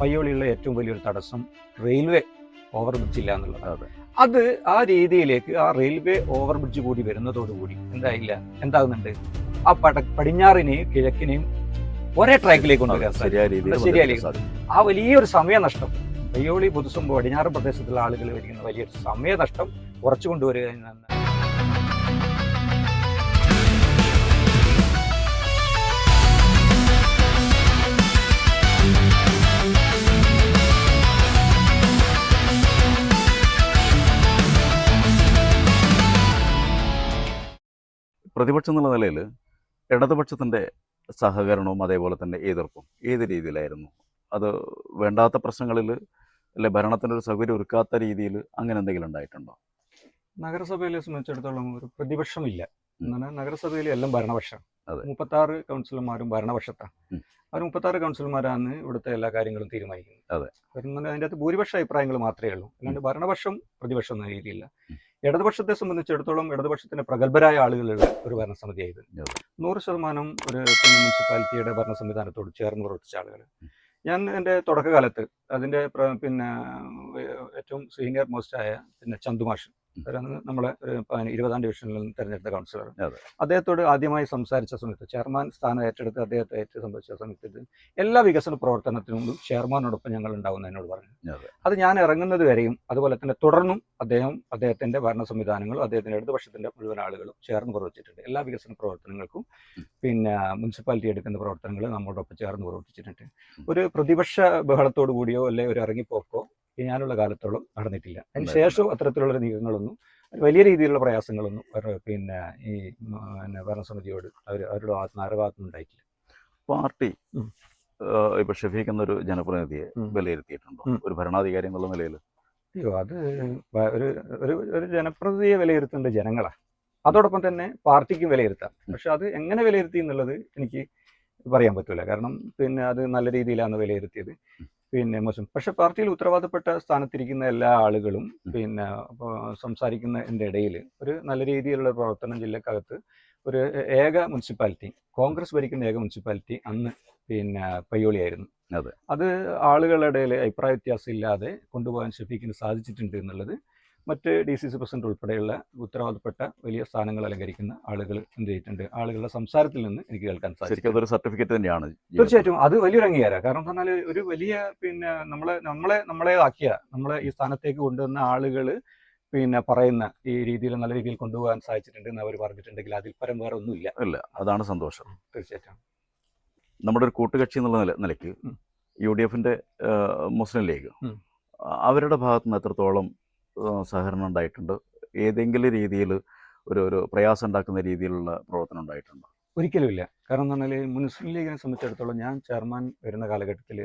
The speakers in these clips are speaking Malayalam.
പയ്യോളിയുള്ള ഏറ്റവും വലിയൊരു തടസ്സം റെയിൽവേ ഓവർ ബ്രിഡ്ജ് ഇല്ല എന്നുള്ളത് അതെ. ആ രീതിയിലേക്ക് ആ റെയിൽവേ ഓവർ ബ്രിഡ്ജ് കൂടി വരുന്നതോടുകൂടി എന്തായില്ല? എന്താകുന്നുണ്ട്? ആ പട പടിഞ്ഞാറിനെയും കിഴക്കിനെയും ഒരേ ട്രാക്കിലേക്ക് കൊണ്ടുവരാൻ ശരിയായ. ആ വലിയൊരു സമയനഷ്ടം. പയ്യോളി പുതുസും പടിഞ്ഞാറ് പ്രദേശത്തുള്ള ആളുകൾ വരിക്കുന്ന വലിയൊരു സമയനഷ്ടം കുറച്ചു കൊണ്ടുവരിക എന്നാണ് പ്രതിപക്ഷം എന്നുള്ള നിലയിൽ ഇടതുപക്ഷത്തിന്റെ സഹകരണവും അതേപോലെ തന്നെ എതിർപ്പും ഏത് രീതിയിലായിരുന്നു? അത് വേണ്ടാത്ത പ്രശ്നങ്ങളിൽ അല്ലെ ഭരണത്തിന്റെ ഒരു സൗകര്യം ഒരുക്കാത്ത രീതിയിൽ അങ്ങനെ എന്തെങ്കിലും ഉണ്ടായിട്ടുണ്ടോ? നഗരസഭയിലെ സംബന്ധിച്ചിടത്തോളം ഒരു പ്രതിപക്ഷമില്ല. എന്നാണ് എന്നാൽ നഗരസഭയിൽ എല്ലാം ഭരണപക്ഷം അതെ. മുപ്പത്താറ് കൗൺസിലർമാരും ഭരണപക്ഷത്താണ്. ആ മുപ്പത്തി ആറ് കൗൺസിലർമാരാണ് ഇവിടുത്തെ എല്ലാ കാര്യങ്ങളും തീരുമാനിക്കുന്നത്. അതെ. അതിന്റെ അകത്ത് ഭൂരിപക്ഷ അഭിപ്രായങ്ങൾ മാത്രമേ ഉള്ളൂ. അല്ലാണ്ട് ഭരണപക്ഷം പ്രതിപക്ഷം എന്ന രീതിയില്ല. ഇടതുപക്ഷത്തെ സംബന്ധിച്ചിടത്തോളം ഇടതുപക്ഷത്തിന്റെ പ്രഗത്ഭരായ ആളുകളുള്ള ഒരു ഭരണസമിതിയായിരുന്നു. നൂറ് ശതമാനം ഒരു പിന്നെ മുനിസിപ്പാലിറ്റിയുടെ ഭരണ സംവിധാനത്തോട് ചേർന്ന് പ്രവർത്തിച്ച ആളുകൾ ഞാൻ എന്റെ തുടക്കകാലത്ത് അതിന്റെ പിന്നെ ഏറ്റവും സീനിയർ മോസ്റ്റ് ആയ പിന്നെ ചന്തുമാഷ് അവരാണ് നമ്മളെ ഇരുപതാം ഡിവിഷനിൽ നിന്ന് തെരഞ്ഞെടുത്ത കൗൺസിലർ. അദ്ദേഹത്തോട് ആദ്യമായി സംസാരിച്ച സമയത്ത് ചെയർമാൻ സ്ഥാനം ഏറ്റെടുത്ത് അദ്ദേഹത്തെ ഏറ്റു സംബന്ധിച്ച സമയത്ത് എല്ലാ വികസന പ്രവർത്തനത്തിനും ചെയർമാനോടൊപ്പം ഞങ്ങൾ ഉണ്ടാവുന്ന എന്നോട് പറഞ്ഞു. അതെ. ഞാൻ ഇറങ്ങുന്നത് വരെയും അതുപോലെ തന്നെ തുടർന്നും അദ്ദേഹം അദ്ദേഹത്തിന്റെ ഭരണ സംവിധാനങ്ങളും അദ്ദേഹത്തിന്റെ ഇടതുപക്ഷത്തിന്റെ മുഴുവൻ ആളുകളും ചേർന്ന് പ്രവർത്തിച്ചിട്ടുണ്ട്. എല്ലാ വികസന പ്രവർത്തനങ്ങൾക്കും പിന്നെ മുനിസിപ്പാലിറ്റി എടുക്കുന്ന പ്രവർത്തനങ്ങൾ നമ്മളോടൊപ്പം ചേർന്ന് പ്രവർത്തിച്ചിട്ടുണ്ട്. ഒരു പ്രതിപക്ഷ ബഹളത്തോടു കൂടിയോ അല്ലെ ഒരു ഇറങ്ങിപ്പോക്കോ ഞാനുള്ള കാലത്തോളം നടന്നിട്ടില്ല. അതിന് ശേഷവും അത്തരത്തിലുള്ള നീക്കങ്ങളൊന്നും വലിയ രീതിയിലുള്ള പ്രയാസങ്ങളൊന്നും പിന്നെ ഈ പിന്നെ ഭരണസമിതിയോട് അവർ അവരുടെ ഭാഗത്ത് ആരുടെ ഉണ്ടായിട്ടില്ല. പാർട്ടി ഇപ്പൊ ഷഫീഖ് എന്നൊരു ജനപ്രതിനിധിയെ. വിലയിരുത്തിയിട്ടുണ്ടോ. ഒരു ഭരണാധികാരി എന്നുള്ള നിലയിൽ. അയ്യോ അത് ഒരു ഒരു ജനപ്രതിയെ ജനപ്രതിനിധിയെ വിലയിരുത്തേണ്ട ജനങ്ങളാ. അതോടൊപ്പം തന്നെ പാർട്ടിക്കും വിലയിരുത്താം. പക്ഷെ അത് എങ്ങനെ വിലയിരുത്തി എന്നുള്ളത് എനിക്ക് പറയാൻ പറ്റൂല. കാരണം പിന്നെ അത് നല്ല രീതിയിലാണ് വിലയിരുത്തിയത്. പിന്നെ മോശം പക്ഷെ പാർട്ടിയിൽ ഉത്തരവാദപ്പെട്ട സ്ഥാനത്തിരിക്കുന്ന എല്ലാ ആളുകളും പിന്നെ സംസാരിക്കുന്ന സംസാരിക്കുന്നതിന്റെ ഇടയിൽ ഒരു നല്ല രീതിയിലുള്ള പ്രവർത്തനം ജില്ലക്കകത്ത് ഒരു ഏക മുനിസിപ്പാലിറ്റി കോൺഗ്രസ് ഭരിക്കുന്ന ഏക മുനിസിപ്പാലിറ്റി അന്ന് പിന്നെ പയ്യോളിയായിരുന്നു. അത്. അത് ആളുകളുടെ ഇടയിൽ അഭിപ്രായ വ്യത്യാസം ഇല്ലാതെ കൊണ്ടുപോകാൻ ഷഫീഖിന് സാധിച്ചിട്ടുണ്ട് എന്നുള്ളത് മറ്റ് ഡി സി സി പ്രസിഡന്റ് ഉൾപ്പെടെയുള്ള ഉത്തരവാദപ്പെട്ട വലിയ സ്ഥാനങ്ങൾ അലങ്കരിക്കുന്ന ആളുകൾ എന്ത് ചെയ്തിട്ടുണ്ട്? ആളുകളുടെ സംസാരത്തിൽ നിന്ന് എനിക്ക് കേൾക്കാൻ സാധിക്കും അതൊരു സർട്ടിഫിക്കറ്റ് തന്നെയാണ്. തീർച്ചയായിട്ടും. അത് വലിയൊരു അംഗീകാരം. കാരണം പറഞ്ഞാൽ ഒരു വലിയ പിന്നെ നമ്മളെ നമ്മളെ നമ്മളെ ആക്കിയ നമ്മളെ ഈ സ്ഥാനത്തേക്ക് കൊണ്ടുവന്ന ആളുകൾ പിന്നെ പറയുന്ന ഈ രീതിയിൽ നല്ല രീതിയിൽ കൊണ്ടുപോകാൻ സാധിച്ചിട്ടുണ്ട് എന്ന് അവർ പറഞ്ഞിട്ടുണ്ടെങ്കിൽ അതിൽ പരം വേറെ ഒന്നുമില്ല. ഇല്ല. അതാണ് സന്തോഷം. തീർച്ചയായിട്ടും. നമ്മുടെ ഒരു കൂട്ടുകക്ഷി എന്നുള്ള നില നിലയ്ക്ക് യു ഡി എഫിന്റെ മുസ്ലിം ലീഗ് അവരുടെ ഭാഗത്തുനിന്ന് എത്രത്തോളം സഹകരണം ഉണ്ടായിട്ടുണ്ട്. ഏതെങ്കിലും രീതിയിൽ ഒരു ഒരു പ്രയാസം ഉണ്ടാക്കുന്ന രീതിയിലുള്ള പ്രവർത്തനം ഉണ്ടായിട്ടുണ്ട്? ഒരിക്കലും ഇല്ല. കാരണം എന്ന് പറഞ്ഞാൽ മുസ്ലിം ലീഗിനെ സംബന്ധിച്ചിടത്തോളം ഞാൻ ചെയർമാൻ വരുന്ന കാലഘട്ടത്തിൽ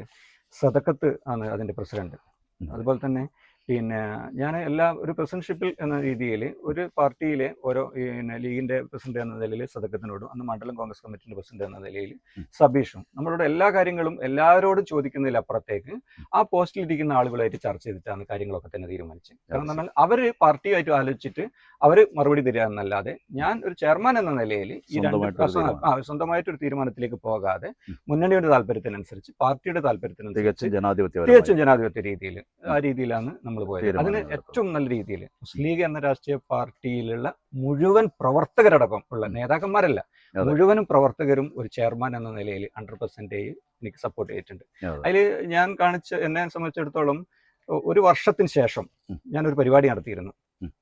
സദക്കത്ത് ആണ് അതിന്റെ പ്രസിഡന്റ്. അതുപോലെ തന്നെ പിന്നെ ഞാൻ എല്ലാ ഒരു പ്രസിഡൻഷിപ്പിൽ എന്ന രീതിയിൽ ഒരു പാർട്ടിയിലെ ഓരോ പിന്നെ ലീഗിന്റെ പ്രസിഡന്റ് എന്ന നിലയിൽ സദക്കത്തിനോടും അന്ന് മണ്ഡലം കോൺഗ്രസ് കമ്മിറ്റിന്റെ പ്രസിഡന്റ് എന്ന നിലയിൽ സബീഷും നമ്മളോട് എല്ലാ കാര്യങ്ങളും എല്ലാവരോടും ചോദിക്കുന്നതിലപ്പുറത്തേക്ക് ആ പോസ്റ്റിലിരിക്കുന്ന ആളുകളായിട്ട് ചർച്ച ചെയ്തിട്ടാണ് കാര്യങ്ങളൊക്കെ തന്നെ തീരുമാനിച്ചത്. കാരണം നമ്മൾ അവർ പാർട്ടിയായിട്ട് ആലോചിച്ചിട്ട് അവർ മറുപടി തരിക എന്നല്ലാതെ ഞാൻ ഒരു ചെയർമാൻ എന്ന നിലയിൽ ഈ രണ്ട് സ്വന്തമായിട്ടൊരു തീരുമാനത്തിലേക്ക് പോകാതെ. മുന്നണിയുടെ താല്പര്യത്തിനനുസരിച്ച് പാർട്ടിയുടെ താല്പര്യത്തിനനുസരിച്ച് ജനാധിപത്യ തികച്ചും ജനാധിപത്യ രീതിയിൽ ആ രീതിയിലാണ് നമ്മൾ പോയത് അതിന് ഏറ്റവും നല്ല രീതിയിൽ മുസ്ലിം ലീഗ് എന്ന രാഷ്ട്രീയ പാർട്ടിയിലുള്ള മുഴുവൻ പ്രവർത്തകരടക്കം ഉള്ള നേതാക്കന്മാരല്ല മുഴുവനും പ്രവർത്തകരും ഒരു ചെയർമാൻ എന്ന നിലയിൽ ഹൺഡ്രഡ് പെർസെന്റേജ് എനിക്ക് സപ്പോർട്ട് ചെയ്തിട്ടുണ്ട് അതെ. അതിൽ ഞാൻ കാണിച്ച എന്നെ സംബന്ധിച്ചിടത്തോളം ഒരു വർഷത്തിന് ശേഷം. ഞാനൊരു പരിപാടി നടത്തിയിരുന്നു.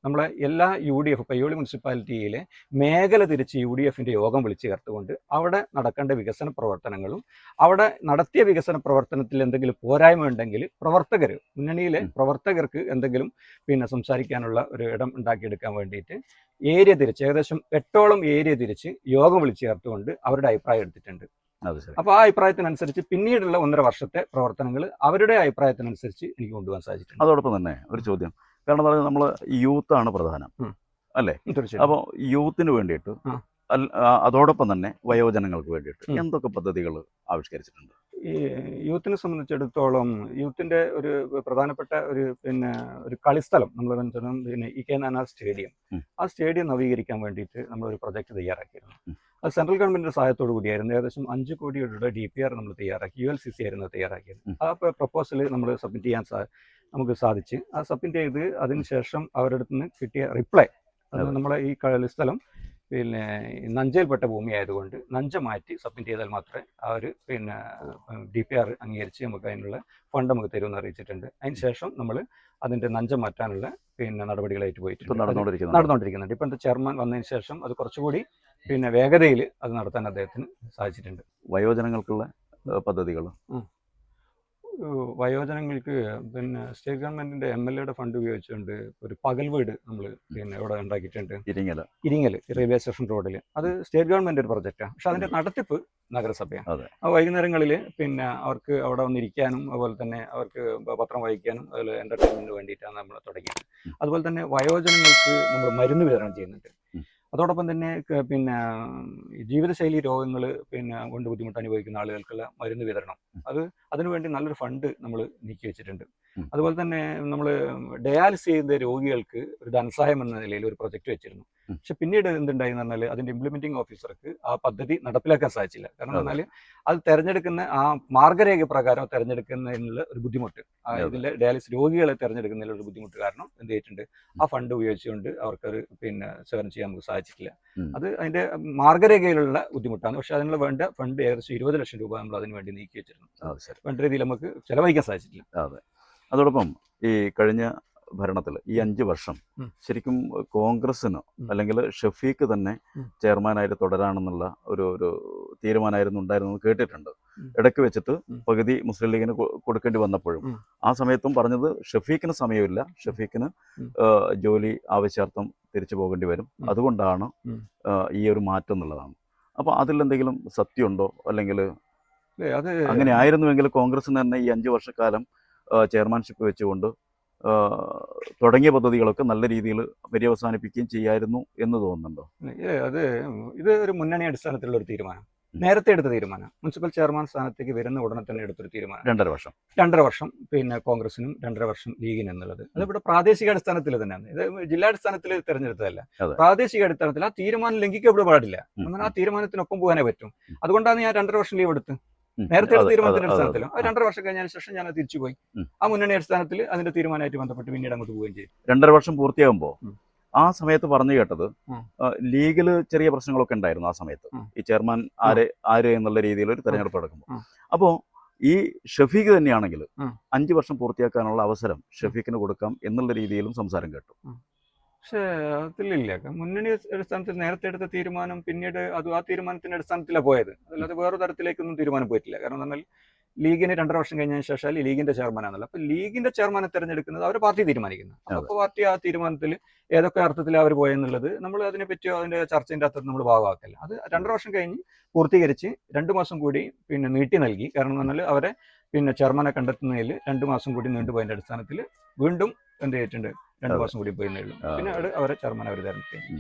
നമ്മളെ എല്ലാ യു ഡി എഫ് പയ്യോളി മുനിസിപ്പാലിറ്റിയിലെ മേഖല തിരിച്ച് യു ഡി എഫിന്റെ യോഗം വിളിച്ചു ചേർത്തുകൊണ്ട് അവിടെ നടക്കേണ്ട വികസന പ്രവർത്തനങ്ങളും അവിടെ നടത്തിയ വികസന പ്രവർത്തനത്തിൽ എന്തെങ്കിലും പോരായ്മ ഉണ്ടെങ്കിൽ പ്രവർത്തകർ മുന്നണിയിലെ പ്രവർത്തകർക്ക് എന്തെങ്കിലും പിന്നെ സംസാരിക്കാനുള്ള ഒരു ഇടം ഉണ്ടാക്കിയെടുക്കാൻ വേണ്ടിയിട്ട് ഏരിയ തിരിച്ച് ഏകദേശം എട്ടോളം ഏരിയ തിരിച്ച് യോഗം വിളിച്ചു ചേർത്തുകൊണ്ട് അവരുടെ അഭിപ്രായം എടുത്തിട്ടുണ്ട്. അപ്പോൾ ആ അഭിപ്രായത്തിനനുസരിച്ച് പിന്നീടുള്ള ഒന്നര വർഷത്തെ പ്രവർത്തനങ്ങൾ അവരുടെ അഭിപ്രായത്തിനനുസരിച്ച് എനിക്ക് കൊണ്ടുപോകാൻ സാധിച്ചിട്ടുണ്ട്. അതോടൊപ്പം തന്നെ ഒരു ചോദ്യം. കാരണം പറഞ്ഞാൽ നമ്മൾ യൂത്ത് ആണ് പ്രധാനം. അല്ലേ? അപ്പോൾ യൂത്തിന് വേണ്ടിയിട്ട് അതോടൊപ്പം തന്നെ വയോജനങ്ങൾക്ക് വേണ്ടിയിട്ട് എന്തൊക്കെ പദ്ധതികൾ ആവിഷ്കരിച്ചിട്ടുണ്ട്? ഈ യൂത്തിനെ സംബന്ധിച്ചിടത്തോളം യൂത്തിന്റെ ഒരു പ്രധാനപ്പെട്ട ഒരു പിന്നെ ഒരു കളിസ്ഥലം നമ്മൾ പിന്നെ ഇ കെ നാന സ്റ്റേഡിയം. ആ സ്റ്റേഡിയം നവീകരിക്കാൻ വേണ്ടിയിട്ട് നമ്മൾ ഒരു പ്രൊജക്ട് തയ്യാറാക്കിയിരുന്നു. അത് സെൻട്രൽ ഗവൺമെന്റിന്റെ സഹായത്തോടു കൂടിയായിരുന്നു. ഏകദേശം അഞ്ച് കോടിയുടെ ഡി പി ആർ നമ്മൾ തയ്യാറാക്കി യു എൽ സി സി ആയിരുന്നു തയ്യാറാക്കിയത്. ആ പ്രപ്പോസൽ നമ്മൾ സബ്മിറ്റ് ചെയ്യാൻ നമുക്ക് സാധിച്ച്. ആ സബ്മിറ്റ് ചെയ്ത് അതിനുശേഷം അവരുടെ അടുത്ത് നിന്ന് കിട്ടിയ റിപ്ലൈ അത് നമ്മളെ ഈ സ്ഥലം പിന്നെ നഞ്ചയിൽപ്പെട്ട ഭൂമി ആയതുകൊണ്ട് നഞ്ച മാറ്റി സബ്മിറ്റ് ചെയ്താൽ മാത്രമേ ആ ഒരു പിന്നെ ഡി പി ആർ അംഗീകരിച്ച് നമുക്ക് അതിനുള്ള ഫണ്ട് നമുക്ക് തരുമെന്ന് അറിയിച്ചിട്ടുണ്ട്. അതിന് ശേഷം നമ്മൾ അതിന്റെ നഞ്ച മാറ്റാനുള്ള പിന്നെ നടപടികളായിട്ട് പോയിട്ടുണ്ട്. നടന്നുകൊണ്ടിരിക്കുന്നുണ്ട്. ഇപ്പം ചെയർമാൻ വന്നതിന് ശേഷം അത് കുറച്ചുകൂടി പിന്നെ വേഗതയിൽ അത് നടത്താൻ അദ്ദേഹത്തിന് സാധിച്ചിട്ടുണ്ട്. വയോജനങ്ങൾക്കുള്ള പദ്ധതികളും പദ്ധതികൾ വയോജനങ്ങൾക്ക് പിന്നെ സ്റ്റേറ്റ് ഗവൺമെന്റിന്റെ എം എൽ എയുടെ ഫണ്ട് ഉപയോഗിച്ചുകൊണ്ട് ഒരു പകൽ വീട് നമ്മൾ പിന്നെ ഇവിടെ ഉണ്ടാക്കിയിട്ടുണ്ട്. ഇരിങ്ങല. ഇരിങ്ങൽ റെയിൽവേ സ്റ്റേഷൻ റോഡിൽ അത് സ്റ്റേറ്റ് ഗവൺമെന്റ് ഒരു പ്രൊജക്റ്റാണ് പക്ഷെ അതിന്റെ നടത്തിപ്പ് നഗരസഭയാണ്. വൈകുന്നേരങ്ങളിൽ പിന്നെ അവർക്ക് അവിടെ വന്നിരിക്കാനും അതുപോലെ തന്നെ അവർക്ക് പത്രം വായിക്കാനും അതുപോലെ എന്റർടൈൻമെന്റിന് വേണ്ടിയിട്ടാണ് നമ്മൾ തുടങ്ങിയത്. അതുപോലെ തന്നെ വയോജനങ്ങൾക്ക് നമ്മൾ മരുന്ന് വിതരണം ചെയ്യുന്നുണ്ട്. അതോടൊപ്പം തന്നെ പിന്നെ ജീവിതശൈലി രോഗങ്ങൾ പിന്നെ കൊണ്ട് ബുദ്ധിമുട്ട് അനുഭവിക്കുന്ന ആളുകൾക്കുള്ള മരുന്ന് വിതരണം. അത് അതിനുവേണ്ടി നല്ലൊരു ഫണ്ട് നമ്മൾ നീക്കി വെച്ചിട്ടുണ്ട് അതുപോലെ തന്നെ നമ്മൾ ഡയാലിസ് ചെയ്ത രോഗികൾക്ക് ഒരു ധനസഹായം എന്ന നിലയിൽ ഒരു പ്രൊജക്റ്റ് വെച്ചിരുന്നു. പക്ഷെ പിന്നീട് എന്തുണ്ടായി എന്ന് പറഞ്ഞാൽ അതിന്റെ ഇംപ്ലിമെന്റിംഗ് ഓഫീസർക്ക് ആ പദ്ധതി നടപ്പിലാക്കാൻ സാധിച്ചില്ല. കാരണം. പറഞ്ഞാൽ അത് തെരഞ്ഞെടുക്കുന്ന ആ മാർഗരേഖ പ്രകാരം തെരഞ്ഞെടുക്കുന്നതിനുള്ള ഒരു ബുദ്ധിമുട്ട്. ഇതിലെ ഡയാലിസിസ് രോഗികളെ തെരഞ്ഞെടുക്കുന്നതിലുള്ള ഒരു ബുദ്ധിമുട്ട് കാരണം എന്ത് ചെയ്തിട്ടുണ്ട്? ആ ഫണ്ട് ഉപയോഗിച്ചുകൊണ്ട് അവർക്കൊരു പിന്നെ സേവനം ചെയ്യാൻ നമുക്ക് സാധിച്ചിട്ടില്ല. അത് അതിന്റെ മാർഗരേഖയിലുള്ള ബുദ്ധിമുട്ടാണ്. പക്ഷെ അതിനുള്ള വേണ്ട ഫണ്ട് ഏകദേശം ഇരുപത് ലക്ഷം രൂപ നമ്മൾ അതിന് വേണ്ടി നീക്കി വെച്ചിരുന്നു വേണ്ട രീതിയിൽ നമുക്ക് ചെലവഴിക്കാൻ സാധിച്ചിട്ടില്ല. അതോടൊപ്പം ഈ കഴിഞ്ഞ ഭരണത്തിൽ ഈ അഞ്ച് വർഷം ശരിക്കും കോൺഗ്രസ്സിന്. അല്ലെങ്കിൽ ഷഫീഖ് തന്നെ ചെയർമാനായിട്ട് തുടരാണെന്നുള്ള ഒരു ഒരു തീരുമാനമായിരുന്നു ഉണ്ടായിരുന്നത് കേട്ടിട്ടുണ്ട്. ഇടയ്ക്ക് വെച്ചിട്ട്. പകുതി മുസ്ലിം ലീഗിന് കൊടുക്കേണ്ടി വന്നപ്പോഴും ആ സമയത്തും പറഞ്ഞത് ഷഫീഖിന് സമയമില്ല. ഷഫീഖിന് ജോലി ആവശ്യാർത്ഥം തിരിച്ചു പോകേണ്ടി വരും. അതുകൊണ്ടാണ് ഈ ഒരു മാറ്റം എന്നുള്ളതാണ്. അപ്പോൾ അതിലെന്തെങ്കിലും സത്യമുണ്ടോ? അല്ലെങ്കിൽ അങ്ങനെ ആയിരുന്നുവെങ്കിൽ കോൺഗ്രസിന് തന്നെ ഈ അഞ്ച് വർഷക്കാലം ചെയർമാൻഷിപ്പ് വെച്ചുകൊണ്ട് തുടങ്ങിയ പദ്ധതികളൊക്കെ നല്ല രീതിയിൽ പര്യവസാനിപ്പിക്കുകയും ചെയ്യായിരുന്നു എന്ന് തോന്നുന്നുണ്ടോ? അത് ഇത് ഒരു മുന്നണി അടിസ്ഥാനത്തിലുള്ള ഒരു തീരുമാനം. നേരത്തെ എടുത്ത തീരുമാനം. മുനിസിപ്പൽ ചെയർമാൻ സ്ഥാനത്തേക്ക് വരുന്ന ഉടനെ തന്നെ എടുത്തൊരു തീരുമാനം. രണ്ടര വർഷം. രണ്ടര വർഷം പിന്നെ കോൺഗ്രസിനും രണ്ടര വർഷം ലീഗിനും എന്നുള്ളത്. അതിവിടെ പ്രാദേശിക അടിസ്ഥാനത്തിൽ തന്നെയാണ്. ഇത് ജില്ലാടിസ്ഥാനത്തിൽ തെരഞ്ഞെടുത്തതല്ല. പ്രാദേശിക അടിസ്ഥാനത്തിൽ ആ തീരുമാനം ലംഘിക്കപ്പെടാൻ പാടില്ല. എന്നാൽ ആ തീരുമാനത്തിനൊപ്പം പോകാനേ പറ്റും. അതുകൊണ്ടാണ് ഞാൻ രണ്ടര വർഷം ലീവ് എടുത്ത്. നേരത്തെ തീരുമാനത്തിന്റെ അടിസ്ഥാനത്തിലും. രണ്ടര വർഷം കഴിഞ്ഞതിന് ശേഷം ഞാൻ തിരിച്ചു പോയി ആ മുന്നണി അടിസ്ഥാനത്തിൽ അതിന്റെ തീരുമാനമായിട്ട് ബന്ധപ്പെട്ട് പിന്നീട് അങ്ങോട്ട് പോവുകയും ചെയ്യും രണ്ടര വർഷം പൂർത്തിയാകുമ്പോൾ ആ സമയത്ത് പറഞ്ഞു കേട്ടത് ലീഗിൽ ചെറിയ പ്രശ്നങ്ങളൊക്കെ ഉണ്ടായിരുന്നു ആ സമയത്ത്. ഈ ചെയർമാൻ ആര് ആര് എന്നുള്ള രീതിയിൽ ഒരു തെരഞ്ഞെടുപ്പ് നടക്കുമ്പോൾ അപ്പോ അപ്പോൾ ഈ ഷഫീഖ് തന്നെയാണെങ്കിൽ അഞ്ച് വർഷം പൂർത്തിയാക്കാനുള്ള അവസരം ഷഫീഖിന് കൊടുക്കാം എന്നുള്ള രീതിയിലും സംസാരം കേട്ടു. പക്ഷേ അതിലില്ല. മുന്നണി അടിസ്ഥാനത്തിൽ നേരത്തെ എടുത്ത തീരുമാനം പിന്നീട് അത് ആ തീരുമാനത്തിന്റെ അടിസ്ഥാനത്തിലാണ് പോയത്. അല്ലാതെ വേറെ തരത്തിലേക്കൊന്നും തീരുമാനം പോയിട്ടില്ല. കാരണം നമ്മൾ ലീഗിന് രണ്ടര വർഷം കഴിഞ്ഞതിന് ശേഷം ലീഗിന്റെ ചെയർമാനാണല്ലോ അപ്പൊ ലീഗിന്റെ ചെയർമാനെ തെരഞ്ഞെടുക്കുന്നത് അവർ പാർട്ടി തീരുമാനിക്കുന്നു. അപ്പൊ പാർട്ടി ആ തീരുമാനത്തിൽ ഏതൊക്കെ അർത്ഥത്തിൽ അവർ പോയെന്നുള്ളത് നമ്മൾ അതിനെ പറ്റിയോ അതിന്റെ ചർച്ചയുടെ അർത്ഥത്തിൽ നമ്മൾ ഭാഗമാക്കല്ല. അത് രണ്ടര വർഷം കഴിഞ്ഞ് പൂർത്തീകരിച്ച് രണ്ടു മാസം കൂടി പിന്നെ നീട്ടി നൽകി. കാരണം എന്ന് പറഞ്ഞാൽ അവരെ പിന്നെ ചെയർമാനെ കണ്ടെത്തുന്നതിൽ രണ്ടു മാസം കൂടി നീണ്ടുപോയതിന്റെ അടിസ്ഥാനത്തിൽ വീണ്ടും എന്ത് ചെയ്തിട്ടുണ്ട് രണ്ടു. മാസം കൂടി പോയി ഉള്ളൂ പിന്നെ അവിടെ അവരെ ചെയർമാൻ അവർ തെരഞ്ഞെടുത്തു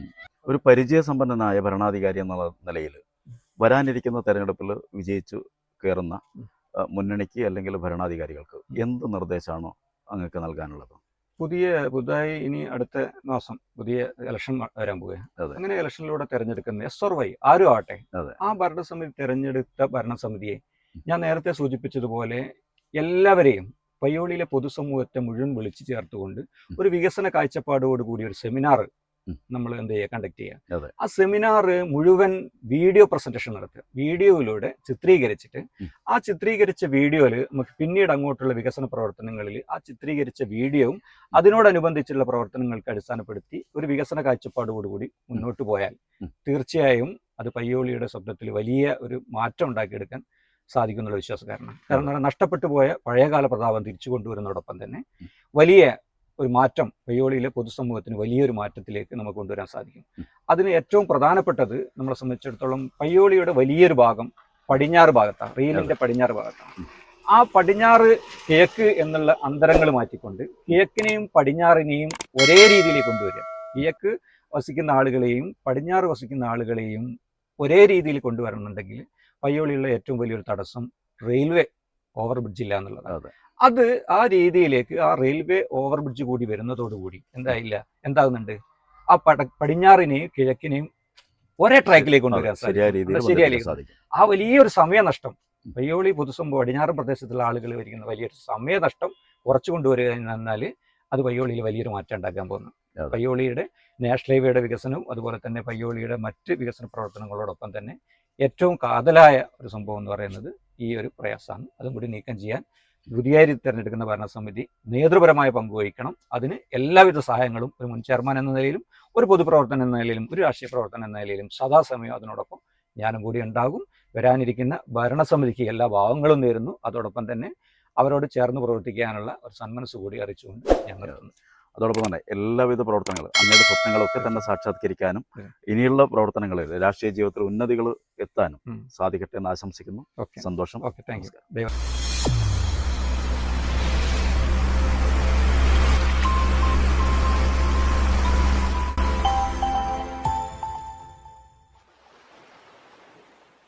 ഒരു പരിചയസമ്പന്നനായ ഭരണാധികാരി എന്നുള്ള നിലയിൽ വരാനിരിക്കുന്ന തെരഞ്ഞെടുപ്പിൽ വിജയിച്ചു കയറുന്ന. മുന്നണിക്ക് അല്ലെങ്കിൽ ഭരണാധികാരികൾക്ക് എന്ത് നിർദ്ദേശമാണോ അങ്ങക്ക് നൽകാനുള്ളത്? പുതിയ പുതുതായി ഇനി അടുത്ത മാസം പുതിയ ഇലക്ഷൻ വരാൻ പോവുകയാണ്. അങ്ങനെ ഇലക്ഷനിലൂടെ തെരഞ്ഞെടുക്കുന്ന എസ് ഓർ വൈ ആരും ആവട്ടെ ആ ഭരണസമിതി തെരഞ്ഞെടുത്ത ഭരണസമിതിയെ ഞാൻ നേരത്തെ സൂചിപ്പിച്ചതുപോലെ എല്ലാവരെയും പയ്യോളിയിലെ പൊതുസമൂഹത്തെ മുഴുവൻ വിളിച്ചു ചേർത്തുകൊണ്ട് ഒരു വികസന കാഴ്ചപ്പാടോട് കൂടി ഒരു സെമിനാർ നമ്മൾ എന്ത് ചെയ്യുക കണ്ടക്ട് ചെയ്യുക ആ സെമിനാർ മുഴുവൻ വീഡിയോ പ്രസന്റേഷൻ നടത്തുക. വീഡിയോയിലൂടെ ചിത്രീകരിച്ചിട്ട് ആ ചിത്രീകരിച്ച വീഡിയോയിൽ നമുക്ക് പിന്നീട് അങ്ങോട്ടുള്ള വികസന പ്രവർത്തനങ്ങളിൽ ആ ചിത്രീകരിച്ച വീഡിയോയും അതിനോടനുബന്ധിച്ചുള്ള പ്രവർത്തനങ്ങൾക്ക് അടിസ്ഥാനപ്പെടുത്തി ഒരു വികസന കാഴ്ചപ്പാടോടുകൂടി മുന്നോട്ട് പോയാൽ തീർച്ചയായും അത് പയ്യോളിയുടെ സ്വപ്നത്തിൽ വലിയ ഒരു മാറ്റം ഉണ്ടാക്കിയെടുക്കാൻ സാധിക്കുന്നുള്ള വിശ്വാസക്കാരനാണ്. കാരണം എന്ന് പറഞ്ഞാൽ നഷ്ടപ്പെട്ടു പോയ പഴയകാല പ്രതാപം തിരിച്ചു കൊണ്ടുവരുന്നതോടൊപ്പം തന്നെ. വലിയ ഒരു മാറ്റം പയ്യോളിയിലെ പൊതുസമൂഹത്തിന് വലിയൊരു മാറ്റത്തിലേക്ക് നമുക്ക് കൊണ്ടുവരാൻ സാധിക്കും. അതിന് ഏറ്റവും പ്രധാനപ്പെട്ടത് നമ്മളെ സംബന്ധിച്ചിടത്തോളം പയ്യോളിയുടെ വലിയൊരു ഭാഗം പടിഞ്ഞാറ് ഭാഗത്താണ്. റീലിന്റെ പടിഞ്ഞാറ് ഭാഗത്താണ്. ആ പടിഞ്ഞാറ് കിഴക്ക് എന്നുള്ള അന്തരങ്ങൾ മാറ്റിക്കൊണ്ട് കിഴക്കിനെയും പടിഞ്ഞാറിനെയും ഒരേ രീതിയിലേക്ക് കൊണ്ടുവരിക. കിഴക്ക് വസിക്കുന്ന ആളുകളെയും പടിഞ്ഞാറ് വസിക്കുന്ന ആളുകളെയും ഒരേ രീതിയിൽ കൊണ്ടുവരണമെന്നുണ്ടെങ്കിൽ പയ്യോളിയുള്ള ഏറ്റവും വലിയൊരു തടസ്സം റെയിൽവേ ഓവർ ബ്രിഡ്ജ് ഇല്ല എന്നുള്ളത് അതെ. ആ രീതിയിലേക്ക് ആ റെയിൽവേ ഓവർ ബ്രിഡ്ജ് കൂടി വരുന്നതോടുകൂടി എന്തായില്ല? എന്താകുന്നുണ്ട്? ആ പട പടിഞ്ഞാറിനെയും കിഴക്കിനെയും ഒരേ ട്രാക്കിലേക്ക് കൊണ്ടുവരാൻ ശരിയായ ആ വലിയൊരു സമയനഷ്ടം പയ്യോളി പുതുസംഭവം പടിഞ്ഞാറൻ പ്രദേശത്തുള്ള ആളുകൾ വരിക്കുന്ന വലിയൊരു സമയനഷ്ടം കുറച്ചു കൊണ്ടുവരിക എന്നാൽ അത് പയ്യോളിയിൽ വലിയൊരു മാറ്റം ഉണ്ടാക്കാൻ പോകുന്നു. പയ്യോളിയുടെ നാഷണൽ ഹൈവേയുടെ വികസനവും അതുപോലെ തന്നെ പയ്യോളിയുടെ മറ്റ് വികസന പ്രവർത്തനങ്ങളോടൊപ്പം തന്നെ ഏറ്റവും കാതലായ ഒരു സംഭവം എന്ന് പറയുന്നത് ഈ ഒരു പ്രയാസമാണ്. അതും കൂടി നീക്കം ചെയ്യാൻ പുതിയതായി തിരഞ്ഞെടുക്കുന്ന ഭരണസമിതി നേതൃപരമായ പങ്കുവഹിക്കണം അതിന് എല്ലാവിധ സഹായങ്ങളും ഒരു മുൻ ചെയർമാൻ എന്ന നിലയിലും ഒരു പൊതുപ്രവർത്തനം എന്ന നിലയിലും ഒരു രാഷ്ട്രീയ പ്രവർത്തനം എന്ന നിലയിലും സദാസമയം അതിനോടൊപ്പം ഞാനും കൂടി ഉണ്ടാകും. വരാനിരിക്കുന്ന ഭരണസമിതിക്ക് എല്ലാ ഭാവങ്ങളും നേരുന്നു. അതോടൊപ്പം തന്നെ അവരോട് ചേർന്ന് പ്രവർത്തിക്കാനുള്ള ഒരു സന്മനസ് കൂടി അറിയിച്ചുകൊണ്ട് ഞാൻ നിർത്തുന്നു. അതോടൊപ്പം തന്നെ എല്ലാവിധ പ്രവർത്തനങ്ങളും അങ്ങയുടെ സ്വപ്നങ്ങളൊക്കെ തന്നെ സാക്ഷാത്കരിക്കാനും ഇനിയുള്ള പ്രവർത്തനങ്ങളിൽ രാഷ്ട്രീയ ജീവിതത്തിൽ ഉന്നതികൾ എത്താനും സാധിക്കട്ടെ എന്ന് ആശംസിക്കുന്നു. സന്തോഷം. ഓക്കെ. Thank you.